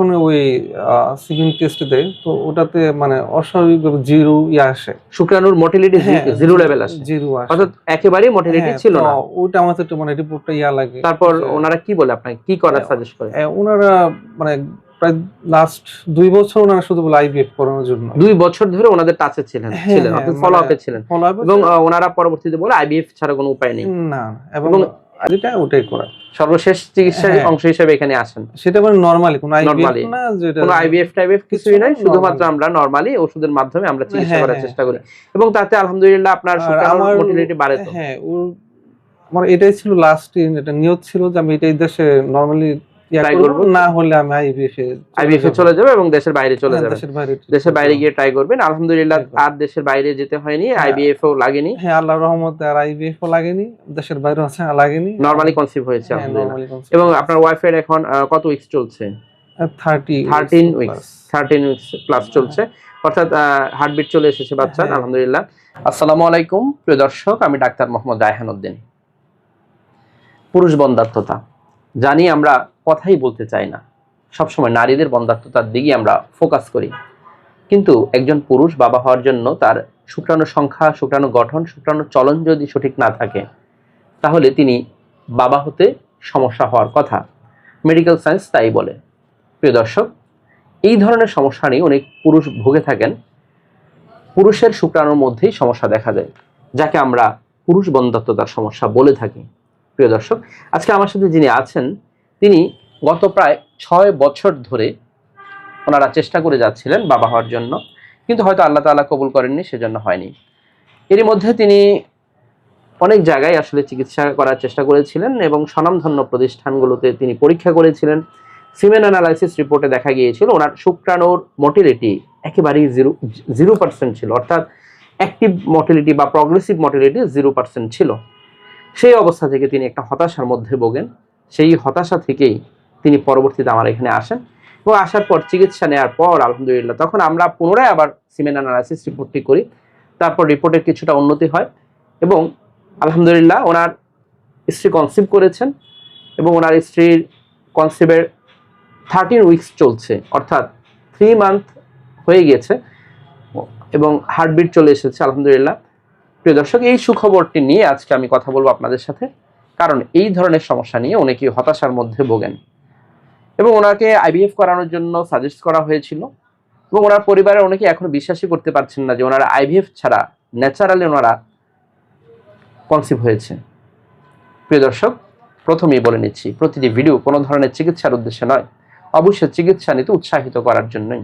যখন ওই সিকিম টেস্ট দেয় তো ওটাতে মানে অস্বাভাবিক জিরো ইয়ে আসে। শুক্রাণুর মোটিলিটি হ্যাঁ, জিরো লেভেল আসে। জিরো আসে। অর্থাৎ একেবারেই মোটিলিটি হ্যাঁ, ছিল না। ওইটা আমার একটু মানে রিপোর্টটা ইয়া লাগে। তারপর ওনারা কি বলে আপনাকে? কি করার হ্যাঁ, সাজেস্ট করে ওনারা মানে প্রায় লাস্ট দুই বছর ওনারা শুধু বলে আইভিএফ করানোর জন্য। দুই বছর ধরে ওনাদের টাচে ছিলেন হ্যাঁ, ছিলেন হ্যাঁ, মানে- ফলো আপে ছিলেন। এবং ওনারা পরবর্তীতে বলে আইবিএফ ছাড়া কোনো উপায় নেই। না এবং- যেটা ওটাই করা সর্বশেষ চিকিৎসার হ্যাঁ। অংশ হিসেবে এখানে আসেন সেটা মানে নরমালি কোনো আইভিএফ না যেটা কোনো আইবিএফ টাইবিএফ কিছুই কিছু নাই শুধুমাত্র আমরা নরমালি ওষুধের মাধ্যমে আমরা চিকিৎসা হ্যাঁ, করার হ্যাঁ। চেষ্টা করি এবং তাতে আলহামদুলিল্লাহ আপনার আমার মোটিলিটি বাড়ে তো হ্যাঁ আমার এটাই ছিল লাস্ট এটা নিয়ত ছিল যে আমি এটাই দেশে নরমালি। না হলে আমি এ আইবিএফ এ চলে যাবে এবং দেশের বাইরে চলে হ্যাঁ, যাবে। দেশের বাইরে দেশের বাইরে গিয়ে ট্রাই করবেন। আলহামদুলিল্লাহ আর দেশের বাইরে যেতে হয়নি। হ্যাঁ। আইবিএফ ও লাগেনি। হ্যাঁ আল্লাহর রহমতে আর আইভিএফ ও লাগেনি। দেশের বাইরে আছে লাগেনি। নরমালি কনসিভ হয়েছে হ্যাঁ এবং আপনার ওয়াইফের এখন কত উইকস চলছে? 30 thirteen weeks thirteen weeks plus চলছে। অর্থাৎ হার্টবিট চলে এসেছে বাচ্চার হ্যাঁ। আলহামদুলিল্লাহ। আসসালামু আলাইকুম প্রিয় দর্শক আমি ডাক্তার মোহাম্মদ রায়হান উদ্দিন। পুরুষ বন্ধাত্মতা। জানি আমরা কথাই বলতে চাই না। সবসময় নারীদের বন্ধাত্মতার দিকে আমরা ফোকাস করি। কিন্তু একজন পুরুষ বাবা হওয়ার জন্য তার শুক্রাণু সংখ্যা, শুক্রাণু গঠন, শুক্রাণু চলন যদি সঠিক না থাকে, তাহলে তিনি বাবা হতে সমস্যা হওয়ার কথা। মেডিকেল সায়েন্স তাই বলে। প্রিয় দর্শক, এই ধরনের সমস্যা নিয়ে অনেক পুরুষ ভুগে থাকেন। পুরুষের শুক্রাণুর মধ্যেই সমস্যা দেখা যায় যাকে আমরা পুরুষ বন্ধাত্মতার সমস্যা বলে থাকি। প্রিয় দর্শক, আজকে আমার সাথে যিনি আছেন, তিনি গত প্রায় ছয় বছর ধরে ওনারা চেষ্টা করে যাচ্ছিলেন বাবা হওয়ার জন্য, কিন্তু হয়তো আল্লাহ তাআলা কবুল করেননি, সেজন্য হয়নি। এরই মধ্যে তিনি অনেক জায়গায় আসলে চিকিৎসা করার চেষ্টা করেছিলেন এবং স্বনামধন্য প্রতিষ্ঠানগুলোতে তিনি পরীক্ষা করেছিলেন। সিমেন অ্যানালাইসিস রিপোর্টে দেখা গিয়েছিল, ওনার শুক্রাণুর মোটিলিটি একেবারেই জিরো জিরো পার্সেন্ট ছিল, অর্থাৎ অ্যাক্টিভ মোটিলিটি বা প্রগ্রেসিভ মোটিলিটি জিরো পার্সেন্ট ছিল। সেই অবস্থা থেকে তিনি একটা হতাশার মধ্যে ভোগেন। সেই হতাশা থেকেই তিনি পরবর্তীতে আমার এখানে আসেন এবং আসার পর চিকিৎসা নেওয়ার পর, আলহামদুলিল্লাহ, তখন আমরা পুনরায় আবার সিমেন অ্যানালাইসিস রিপোর্টটি করি। তারপর রিপোর্টের কিছুটা উন্নতি হয় এবং আলহামদুলিল্লাহ ওনার স্ত্রী কনসিভ করেছেন এবং ওনার স্ত্রীর কনসিভের থার্টিন উইকস চলছে, অর্থাৎ থ্রি মান্থ হয়ে গিয়েছে এবং হার্টবিট চলে এসেছে, আলহামদুলিল্লাহ। প্রিয় দর্শক, এই সুখবরটি নিয়ে আজকে আমি কথা বলব আপনাদের সাথে। কারণ এই ধরনের সমস্যা নিয়ে অনেকেই হতাশার মধ্যে ভোগেন। এবং ওনাকে আইবিএফ করানোর জন্য সাজেস্ট করা হয়েছিল। এবং ওনার পরিবারের অনেকে এখনও বিশ্বাসই করতে পারছেন না যে ওনারা আইভিএফ ছাড়া, ন্যাচারালি ওনারা কনসিভ হয়েছে। প্রিয় দর্শক, প্রথমেই বলে নিচ্ছি, প্রতিটি ভিডিও কোনো ধরনের চিকিৎসার উদ্দেশ্যে নয়। অবশ্যই চিকিৎসা নিতে উৎসাহিত করার জন্যই।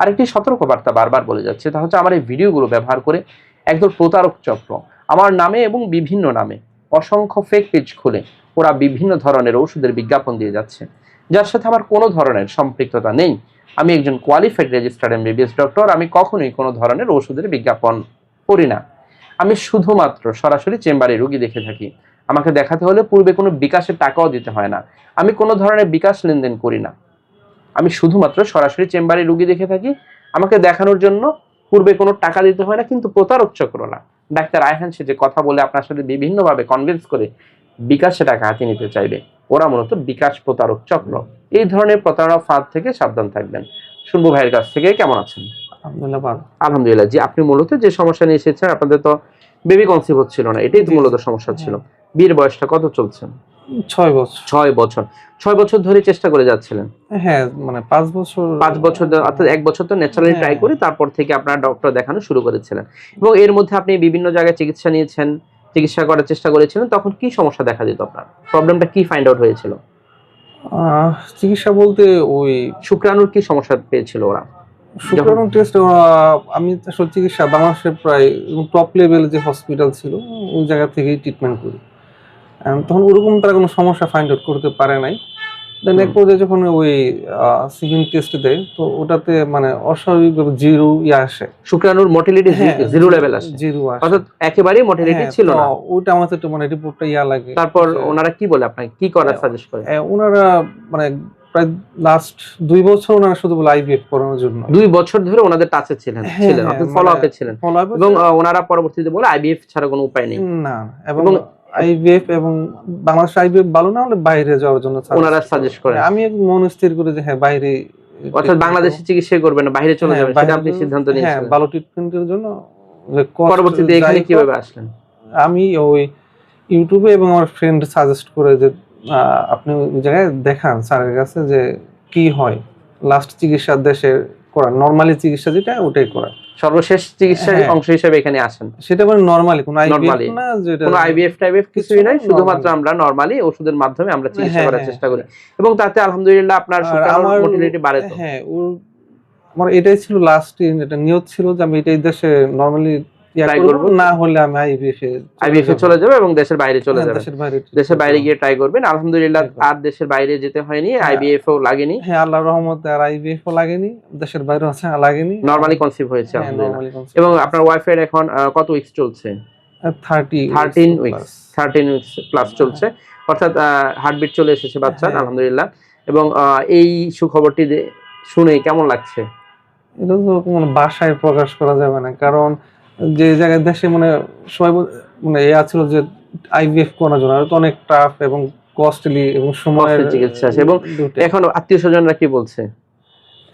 আরেকটি সতর্কবার্তা বারবার বলে যাচ্ছে, তা হচ্ছে আমার এই ভিডিওগুলো ব্যবহার করে একদল প্রতারক চক্র। আমার নামে এবং বিভিন্ন নামে অসংখ্য ফেক পেজ খুলে ওরা বিভিন্ন ধরনের ওষুধের বিজ্ঞাপন দিয়ে যাচ্ছে। যার সাথে আমার কোনো ধরনের সম্পৃক্ততা নেই। আমি একজন কোয়ালিফাইড রেজিস্টার্ড এমবিবিএস ডক্টর আমি কখনোই কোনো ধরনের ওষুধের বিজ্ঞাপন করি না। আমি শুধুমাত্র সরাসরি চেম্বারে রুগী দেখে থাকি। আমাকে দেখাতে হলে পূর্বে কোনো বিকাশের টাকাও দিতে হয় না। আমি কোনো ধরনের বিকাশ লেনদেন করি না। আমি শুধুমাত্র সরাসরি চেম্বারে রুগী দেখে থাকি। আমাকে দেখানোর জন্য পূর্বে কোনো টাকা দিতে হয় না কিন্তু প্রতারক চক্র না। ডাক্তার আয়হান সে যে কথা বলে আপনার সাথে বিভিন্নভাবে কনভিন্স করে বিকাশে টাকা হাতে নিতে চাইবে। ওরা মূলত বিকাশ প্রতারক চক্র। এই ধরনের প্রতারণা ফাঁদ থেকে সাবধান থাকবেন। শুনব ভাইয়ের কাছ থেকে কেমন আছেন? আলহামদুলিল্লাহ ভালো। আলহামদুলিল্লাহ জি আপনি মূলত যে সমস্যা নিয়ে এসেছেন আপনাদের তো বেবি কনসিভ হচ্ছিল না এটাই তো মূলত সমস্যা ছিল। বিয়ের বয়সটা কত চলছে? ছয় বছর। ছয় বছর। ছয় বছর ধরে চেষ্টা করে যাচ্ছিলেন? হ্যাঁ মানে পাঁচ বছর পাঁচ বছর অর্থাৎ এক বছর তো ন্যাচারালি। ট্রাই করি তারপর থেকে আপনার ডক্টর দেখানো শুরু করেছিলেন। এবং এর মধ্যে আপনি বিভিন্ন জায়গায় চিকিৎসা নিয়েছেন চিকিৎসা করার চেষ্টা করেছিলেন তখন কি সমস্যা দেখা দিত আপনার? প্রবলেমটা কি ফাইন্ড আউট হয়েছিল? চিকিৎসা বলতে ওই শুক্রাণুর কি সমস্যা পেয়েছিল ওরা? শুক্রাণু টেস্ট আমি আসলে চিকিৎসা বাংলাদেশের প্রায় টপ লেভেল যে হসপিটাল ছিল ওই জায়গা থেকেই ট্রিটমেন্ট করি। তখন ওরকম তারা কোনো সমস্যা ফাইন্ড আউট করতে পারে নাই। দেন এক পর্যায়ে যখন ওই সিকিম টেস্ট দেয় তো ওটাতে মানে অস্বাভাবিক জিরো ইয়ে আসে। শুক্রাণুর মোটিলিটি হ্যাঁ, জিরো লেভেল আসে। জিরো আসে। অর্থাৎ একেবারেই মোটিলিটি হ্যাঁ, ছিল না। ওইটা আমার একটু মানে রিপোর্টটা ইয়া লাগে। তারপর ওনারা কি বলে আপনাকে? কি করার হ্যাঁ, সাজেস্ট করে ওনারা মানে প্রায় লাস্ট দুই বছর ওনারা শুধু বলে আইভিএফ করানোর জন্য। দুই বছর ধরে ওনাদের টাচে ছিলেন হ্যাঁ, ছিলেন হ্যাঁ, অর্থাৎ মানে- ফলো আপে ছিলেন। follow এবং ওনারা পরবর্তীতে বলে আইবিএফ ছাড়া কোনো উপায় নেই। না না, এবং আইভিএফ এবং বাংলাদেশ আইভিএফ ভালো না হলে বাইরে যাওয়ার জন্য ওনারা করে। সাজেস্ট করেন আমি মন স্থির করে যে হ্যাঁ বাইরে অর্থাৎ বাংলাদেশে চিকিৎসা করবেন না বাইরে চলে হ্যাঁ, যাবেন সেটা আপনি সিদ্ধান্ত হ্যাঁ ভালো ট্রিটমেন্টের জন্য পরবর্তীতে এখানে কীভাবে আসলেন? আমি ওই ইউটিউবে এবং আমার ফ্রেন্ড সাজেস্ট করে যে আপনি ওই জায়গায় দেখান স্যারের কাছে যে কি হয়। লাস্ট চিকিৎসা দেশে করা নর্মালি চিকিৎসা যেটা ওটাই করা সর্বশেষ চিকিৎসার হ্যাঁ। অংশ হিসেবে এখানে আসেন সেটা মানে নর্মালি কোনো আইভিএফ না যেটা কোনো আইবিএফ টাইবিএফ কিছুই কিছু নাই শুধুমাত্র আমরা নরমালি ওষুধের মাধ্যমে আমরা চিকিৎসা হ্যাঁ, করার হ্যাঁ, চেষ্টা করি। এবং তাতে আলহামদুলিল্লাহ আপনার আমার মোটিলিটি বাড়ে তো। হ্যাঁ আমার এটাই ছিল লাস্ট এটা নিয়ত ছিল যে আমি এটাই দেশে নর্মালি Try করব। না হলে আমি আইভিএফ এ আইবিএফ এ চলে যাবে এবং দেশের বাইরে চলে দেশের বাইরে দেশের বাইরে গিয়ে ট্রাই করবেন। আলহামদুলিল্লাহ আর দেশের বাইরে যেতে হয়নি হ্যাঁ। আইবিএফ ও লাগেনি। হ্যাঁ আল্লাহর রহমতে আর আইভিএফ ও লাগেনি দেশের বাইরে আছে লাগেনি। নরমালি কনসিভ হয়েছে হ্যাঁ এবং আপনার এখন কত উইকস চলছে? 30 thirteen weeks thirteen weeks plus চলছে। অর্থাৎ হার্টবিট চলে এসেছে বাচ্চার হ্যাঁ। আলহামদুলিল্লাহ। এবং এই সুখবরটি শুনে কেমন লাগছে? এটা তো ভাষায় প্রকাশ করা যাবে না কারণ যে জায়গায় দেশে মানে সবাই মানে ইয়া ছিল যে আইভিএফ করার জন্য। তো অনেক টাফ এবং কস্টলি এবং সময়ের চিকিৎসা আছে। এবং এখন আত্মীয় স্বজনরা কি বলছে?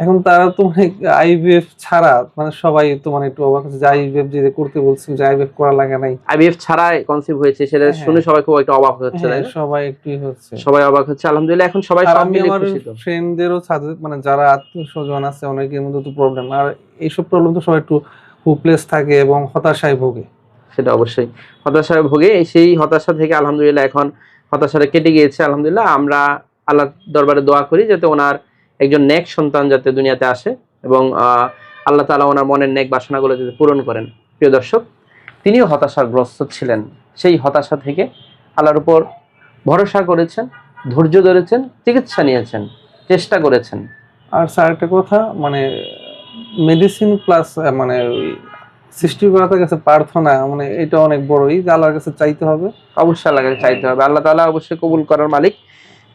এখন তারা তো মানে আইভিএফ ছাড়া মানে সবাই তো মানে একটু অবাক হচ্ছে যে আইভিএফ যে করতে বলছিল যে আইভিএফ করা লাগে নাই। আইবিএফ ছাড়াই কনসিভ হয়েছে সেটা হ্যাঁ। শুনে সবাই খুব একটা অবাক হচ্ছে তাই হ্যাঁ, সবাই একটু হচ্ছে। সবাই অবাক হচ্ছে। আলহামদুলিল্লাহ এখন সবাই সব মিলে খুশি তো। ফ্রেন্ডদেরও সাথে মানে যারা আত্মীয় স্বজন আছে অনেকের মধ্যে তো প্রবলেম আর এইসব প্রবলেম তো সবাই একটু হোপলেস থাকে এবং হতাশায় ভোগে। সেটা অবশ্যই। হতাশায় ভোগে সেই হতাশা থেকে আলহামদুলিল্লাহ এখন হতাশাটা কেটে গিয়েছে আলহামদুলিল্লাহ। আমরা আল্লাহ দরবারে দোয়া করি যাতে ওনার একজন নেক সন্তান যাতে দুনিয়াতে আসে এবং আল্লাহ তালা ওনার মনের নেক বাসনাগুলো যাতে পূরণ করেন। প্রিয় দর্শক তিনিও হতাশাগ্রস্ত ছিলেন। সেই হতাশা থেকে আল্লাহর উপর ভরসা করেছেন ধৈর্য ধরেছেন চিকিৎসা নিয়েছেন চেষ্টা করেছেন। আর স্যার একটা কথা মানে মেডিসিন প্লাস মানে সৃষ্টিকর্তার কাছে প্রার্থনা মানে এটা অনেক বড়ই যে আল্লাহর কাছে চাইতে হবে। অবশ্যই আল্লাহকে চাইতে হবে। আল্লাহ তালা অবশ্যই কবুল করার মালিক।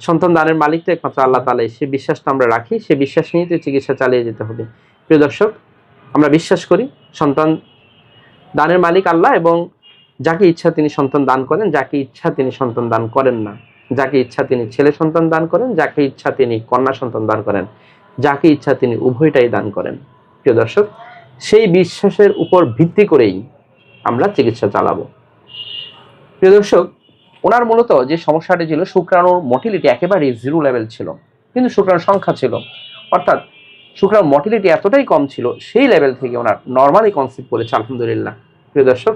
সন্তান দানের মালিক তো একমাত্র আল্লাহ তালাই সে বিশ্বাসটা আমরা রাখি, সে বিশ্বাস নিয়ে তো চিকিৎসা চালিয়ে যেতে হবে। প্রিয় দর্শক, আমরা বিশ্বাস করি সন্তান দানের মালিক আল্লাহ এবং যাকে ইচ্ছা তিনি সন্তান দান করেন, যাকে ইচ্ছা তিনি সন্তান দান করেন না। যাকে ইচ্ছা তিনি ছেলে সন্তান দান করেন, যাকে ইচ্ছা তিনি কন্যা সন্তান দান করেন। যাকে ইচ্ছা তিনি উভয়টাই দান করেন। প্রিয় দর্শক, সেই বিশ্বাসের উপর ভিত্তি করেই আমরা চিকিৎসা চালাবো। প্রিয় দর্শক, ওনার মূলত যে সমস্যাটি ছিল, শুক্রাণুর মোটিলিটি একেবারেই জিরো লেভেল ছিল, কিন্তু শুক্রাণুর সংখ্যা ছিল। অর্থাৎ শুক্রাণুর মোটিলিটি এতটাই কম ছিল, সেই লেভেল থেকে ওনার নর্মালি কনসিভ করেছে আলহামদুলিল্লাহ। প্রিয় দর্শক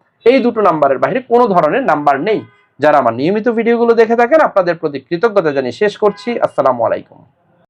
এই দুটো নাম্বারের বাইরে কোনো ধরনের নাম্বার নেই। যারা আমার নিয়মিত ভিডিওগুলো দেখে থাকেন, আপনাদের প্রতি কৃতজ্ঞতা জানিয়ে শেষ করছি। আসসালামু আলাইকুম।